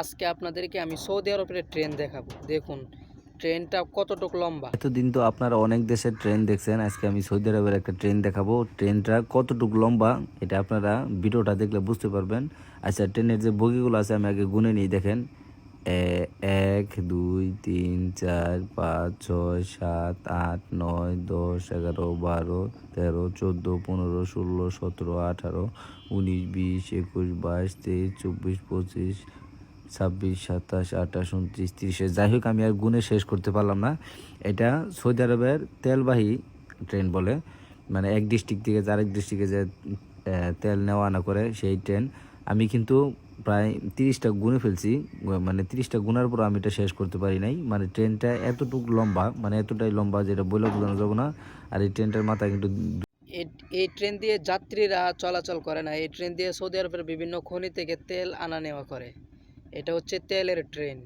আজকে আপনাদেরকে আমি সৌদি আরবের ট্রেন দেখাবো। দেখুন, ট্রেনটা কতটুকু লম্বা। এতদিন তো আপনারা অনেক দেশের ট্রেন দেখছেন, আজকে আমি সৌদি আরবের একটা ট্রেন দেখাবো। ট্রেনটা কতটুকু লম্বা, এটা আপনারা ভিডিওটা দেখলে বুঝতে পারবেন। আচ্ছা ট্রেনের যে বগিগুলো আছে, আমি আগে গুনে নিই, দেখেন। এক, দুই, তিন, চার, পাঁচ, ছয়, সাত, আট, নয়, দশ, এগারো, বারো, তেরো, চোদ্দ, পনেরো, ষোলো, সতেরো, আঠারো, উনিশ, বিশ, একুশ, বাইশ, তেইশ, চব্বিশ, পঁচিশ ছাব্বিশ, সাতাশ, আঠাশ, উনত্রিশ, তিরিশে। যাই হোক, আমি আর গুণে শেষ করতে পারলাম না। এটা সৌদি আরবের তেলবাহী ট্রেন বলে। মানে এক ডিস্ট্রিক্ট থেকে আরেক ডিস্ট্রিক্টে যে তেল নেওয়া আনা করে সেই ট্রেন। আমি কিন্তু প্রায় তিরিশটা গুনে ফেলছি। মানে তিরিশটা গুনার পর আমি এটা শেষ করতে পারি নাই। মানে ট্রেনটা এতটুকু লম্বা মানে এতটাই লম্বা যেটা বলে বোঝানো যাবে না। আর এই ট্রেনটার মাথায় কিন্তু এই ট্রেন দিয়ে যাত্রীরা চলাচল করে না। এই ট্রেন দিয়ে সৌদি আরবের বিভিন্ন খনি থেকে তেল আনা নেওয়া করে। এটা হচ্ছে তেলের ট্রেন